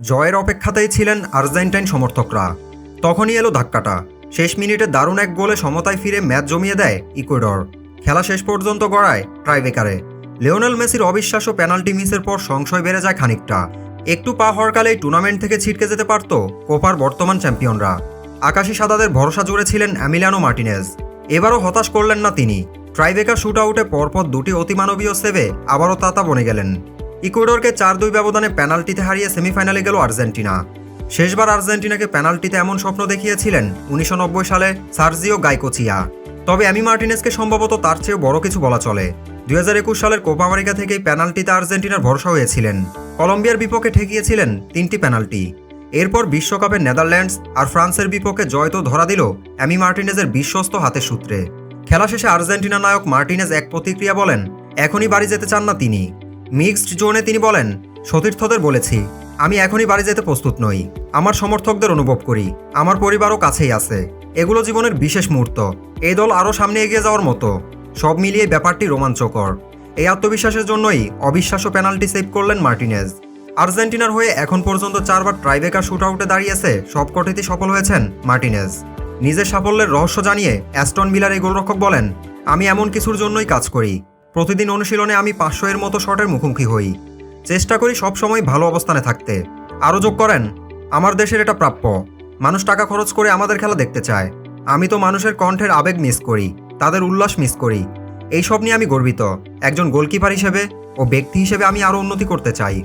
জয়ের অপেক্ষাতেই ছিলেন আর্জেন্টাইন সমর্থকরা। তখনই এলো ধাক্কাটা। শেষ মিনিটে দারুণ এক গোলে সমতায় ফিরে ম্যাচ জমিয়ে দেয় ইকুয়েডর। খেলা শেষ পর্যন্ত গড়ায় ট্রাইবেকারে লিওনেল মেসির অবিশ্বাস্য পেনাল্টি মিসের পর সংশয় বেড়ে যায় খানিকটা। একটু পা হরকালেই টুর্নামেন্ট থেকে ছিটকে যেতে পারত কোপার বর্তমান চ্যাম্পিয়নরা। আকাশি সাদাদের ভরসা জুড়ে ছিলেন মার্টিনেজ। এবারও হতাশ করলেন না তিনি। ট্রাইবেকার শুট আউটে পরপর দুটি অতিমানবীয় সেভে আবারও তাতা বনে গেলেন। ইকুয়েডরকে চার দুই ব্যবধানে পেনাল্টিতে হারিয়ে সেমিফাইনালে গেল আর্জেন্টিনা। শেষবার আর্জেন্টিনাকে পেনাল্টিতে এমন স্বপ্ন দেখিয়েছিলেন উনিশশো নব্বই সালে সার্জিও গাইকোচিয়া। তবে অ্যামি মার্টিনেসকে সম্ভবত তার চেয়েও বড় কিছু বলা চলে। দুই হাজার একুশ সালের কোপা আমেরিকা থেকেই পেনাল্টিতে আর্জেন্টিনার ভরসা হয়েছিলেন। কলম্বিয়ার বিপক্ষে ঠেকিয়েছিলেন তিনটি পেনাল্টি। এরপর বিশ্বকাপে নেদারল্যান্ডস আর ফ্রান্সের বিপক্ষে জয় তো ধরা দিল অ্যামি মার্টিনেজের বিশ্বস্ত হাতের সূত্রে। খেলা শেষে আর্জেন্টিনা নায়ক মার্টিনেজ এক প্রতিক্রিয়া বলেন, এখনই বাড়ি যেতে চান না তিনি। মিক্সড জোনে তিনি বলেন, সতীর্থদের বলেছি, আমি এখনই বাড়ি যেতে প্রস্তুত নই। আমার সমর্থকদের অনুভব করি। আমার পরিবারও কাছেই আছে। এগুলো জীবনের বিশেষ মুহূর্ত। এই দল আরও সামনে এগিয়ে যাওয়ার মতো। সব মিলিয়ে ব্যাপারটি রোমাঞ্চকর। এই আত্মবিশ্বাসের জন্যই অবিশ্বাস্য পেনাল্টি সেভ করলেন মার্টিনেজ। আর্জেন্টিনার হয়ে এখন পর্যন্ত চারবার ট্রাইবেকার শুট আউটে দাঁড়িয়েছে সবকটিতেই সফল হয়েছেন মার্টিনেজ। নিজের সাফল্যের রহস্য জানিয়ে অ্যাস্টন মিলার এই গোলরক্ষক বলেন, আমি এমন কিছুর জন্যই কাজ করি। প্রতিদিন অনুশীলনে আমি পাঁচশো এর মতো শটের মুখোমুখি হই। চেষ্টা করি সবসময় ভালো অবস্থানে থাকতে। আরও যোগ করেন, আমার দেশের এটা প্রাপ্য। মানুষ টাকা খরচ করে আমাদের খেলা দেখতে চায়। আমি তো মানুষের কণ্ঠের আবেগ মিস করি, তাদের উল্লাস মিস করি। এইসব নিয়ে আমি গর্বিত। একজন গোলকিপার হিসেবে ও ব্যক্তি হিসেবে আমি আরও উন্নতি করতে চাই।